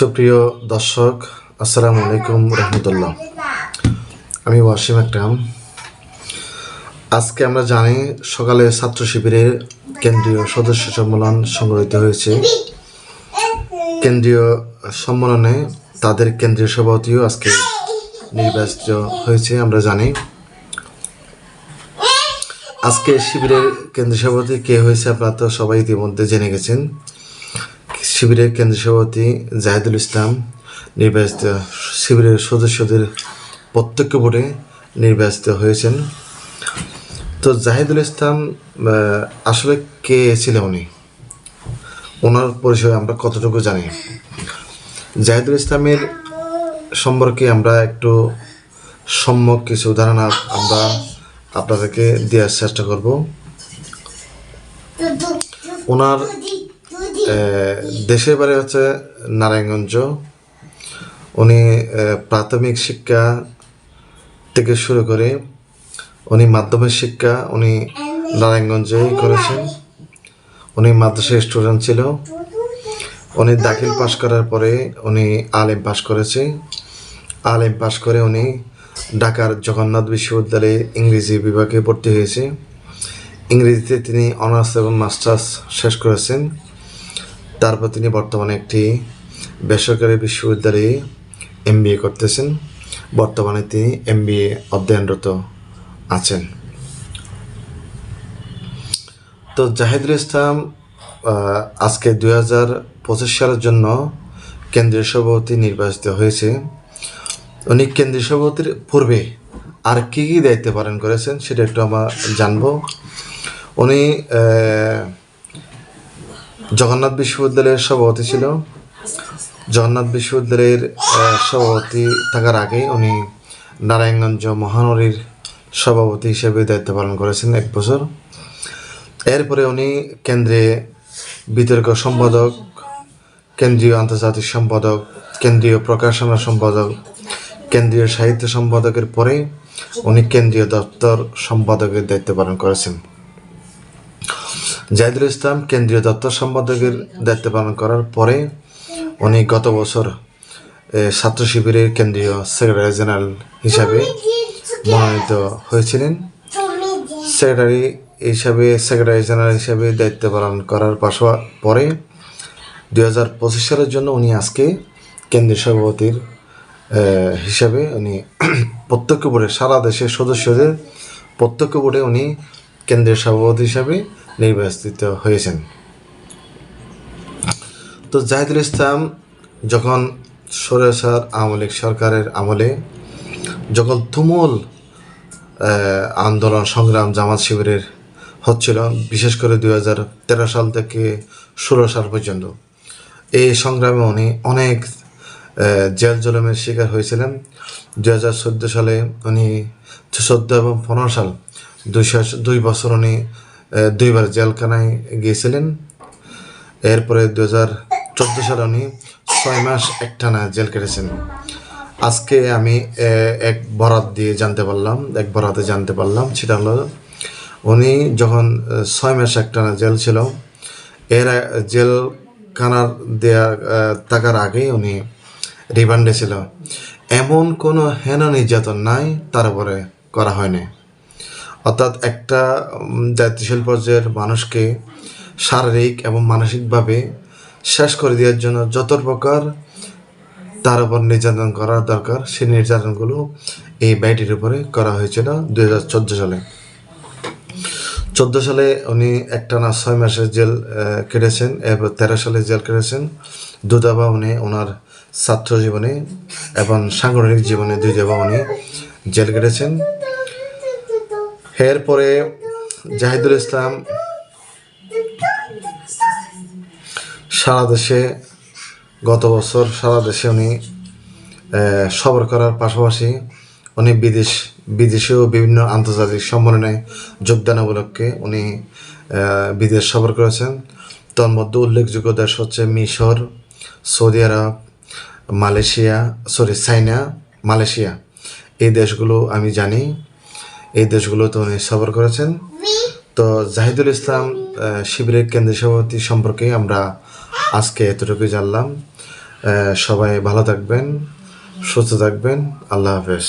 সুপ্রিয় দর্শক, আসসালামু আলাইকুম রহমতুল্লাহ। আমি ওয়াসিম আকরাম আজকে আমরা জানি সকালে ছাত্র শিবিরের কেন্দ্রীয় সদস্য সম্মেলন সংগঠিত হয়েছে। কেন্দ্রীয় সম্মেলনে তাদের কেন্দ্রীয় সভাপতিও আজকে নির্বাচিত হয়েছে, আমরা জানি। আজকে শিবিরের কেন্দ্রীয় সভাপতি কে হয়েছে আপনারা তো সবাই ইতিমধ্যে জেনে গেছেন। শিবিরের কেন্দ্রীয় সভাপতি জাহিদুল ইসলাম, নির্বাচিত শিবিরের সদস্যদের প্রত্যক্ষ ভোটে নির্বাচিত হয়েছেন। তো জাহিদুল ইসলাম আসলে কে ছিলেন উনি? ওনার পরিচয় আমরা কতটুকু জানি? জাহিদুল ইসলামের সম্পর্কে আমরা একটু সম্যক কিছু আপ- আমরা আপনাদেরকে দেওয়ার চেষ্টা করব। ওনার দেশের বাড়ি হচ্ছে নারায়ণগঞ্জ। উনি প্রাথমিক শিক্ষা থেকে শুরু করে উনি মাধ্যমিক শিক্ষা উনি নারায়ণগঞ্জেই করেছেন। উনি মাদ্রাসা স্টুডেন্ট ছিল। উনি দাখিল পাশ করার পরে উনি আলেম পাশ করেছে। আলেম পাশ করে উনি ঢাকার জগন্নাথ বিশ্ববিদ্যালয়ে ইংরেজি বিভাগে ভর্তি হয়েছে। ইংরেজিতে তিনি অনার্স এবং মাস্টার্স শেষ করেছেন। তারপর তিনি বর্তমানে একটি বেসরকারি বিশ্ববিদ্যালয়ে এমবিএ করতেছেন। বর্তমানে তিনি এমবিএ অধ্যয়নরত আছেন। তো জাহিদুল ইসলাম আজকে দুই হাজার পঁচিশ সালের জন্য কেন্দ্রীয় সভাপতি নির্বাচিত হয়েছে। উনি কেন্দ্রীয় সভাপতির পূর্বে আর কী কী দায়িত্ব পালন করেছেন সেটা একটু আমরা জানব। উনি জগন্নাথ বিশ্ববিদ্যালয়ের সভাপতি ছিল। জগন্নাথ বিশ্ববিদ্যালয়ের সভাপতি থাকার আগে উনি নারায়ণগঞ্জ মহানগরীর সভাপতি হিসেবে দায়িত্ব পালন করেছেন এক বছর। এরপরে উনি কেন্দ্রে বিতর্ক সম্পাদক, কেন্দ্রীয় আন্তর্জাতিক সম্পাদক, কেন্দ্রীয় প্রকাশনা সম্পাদক, কেন্দ্রীয় সাহিত্য সম্পাদকের পরে উনি কেন্দ্রীয় দপ্তর সম্পাদকের দায়িত্ব পালন করেছেন। জাহিদুল ইসলাম কেন্দ্রীয় দপ্তর সম্পাদকের দায়িত্ব পালন করার পরে উনি গত বছর ছাত্র শিবিরের কেন্দ্রীয় সেক্রেটারি জেনারেল হিসাবে মনোনীত হয়েছিলেন। সেক্রেটারি হিসাবে, সেক্রেটারি জেনারেল হিসাবে দায়িত্ব পালন করার পাশা, পরে দুই হাজার পঁচিশ সালের জন্য উনি আজকে কেন্দ্রীয় সভাপতির হিসাবে উনি প্রত্যক্ষ বোর্ডে সারা দেশের সদস্যদের প্রত্যক্ষ বোর্ডে উনি কেন্দ্রীয় সভাপতি হিসাবে নির্বাচিত হয়েছেন। তো জাহিদুল ইসলাম যখন সরেসার আওয়ামী লীগ সরকারের আমলে যখন তুমুল আন্দোলন, সংগ্রাম, জামাত শিবিরের হচ্ছিল, বিশেষ করে তেরো সাল থেকে ষোলো সাল পর্যন্ত, এই সংগ্রামে উনি অনেক জেল জলমের শিকার হয়েছিলেন। দুই হাজার সালে উনি চোদ্দ এবং পনেরো সাল দুই বছর উনি দুইবার জেলখানায় গিয়েছিলেন। এরপরে দু হাজার চোদ্দ সালে উনি ছয় মাস একটানা জেল কেটেছেন। আজকে আমি এক বরাত দিয়ে জানতে পারলাম, এক বরাতে জানতে পারলাম, সেটা হলো উনি যখন ছয় মাস একটানা জেল ছিল, এর জেলখানার দেয়া থাকার আগেই উনি রিমান্ডে ছিল। এমন কোনো হেন নির্যাতন নাই তার উপরে করা হয়নি। অর্থাৎ একটা দায়িত্বশীল পর্যায়ের মানুষকে শারীরিক এবং মানসিকভাবে শেষ করে দেওয়ার জন্য যত প্রকার তার উপর নির্যাতন করার দরকার, সেই নির্যাতনগুলো এই ব্যয়টির উপরে করা হয়েছিল দুই হাজার চোদ্দ সালে। চোদ্দ সালে উনি একটানা ছয় মাসের জেল কেটেছেন, এরপর তেরো সালে জেল কেটেছেন। দুদাবা উনি ওনার ছাত্র জীবনে এবং সাংগঠনিক জীবনে দুই দাবা উনি জেল কেটেছেন। এরপরে জাহিদুল ইসলাম সারা দেশে, গত বছর সারা দেশে উনি সবর করার পাশাপাশি উনি বিদেশ, বিদেশেও বিভিন্ন আন্তর্জাতিক সম্মেলনে যোগদান উপলক্ষে উনি বিদেশ সফর করেছেন। তার মধ্যে উল্লেখযোগ্য দেশ হচ্ছে মিশর, সৌদি আরব, মালয়েশিয়া, সরি চাইনা মালয়েশিয়া। এই দেশগুলো আমি জানি। এই দেশগুলোতে উনি সফর করেছেন। তো জাহিদুল ইসলাম শিবিরের কেন্দ্রীয় সভাপতি সম্পর্কে আমরা আজকে এতটুকু জানলাম। সবাই ভালো থাকবেন সুস্থ থাকবেন। আল্লাহ হাফেজ।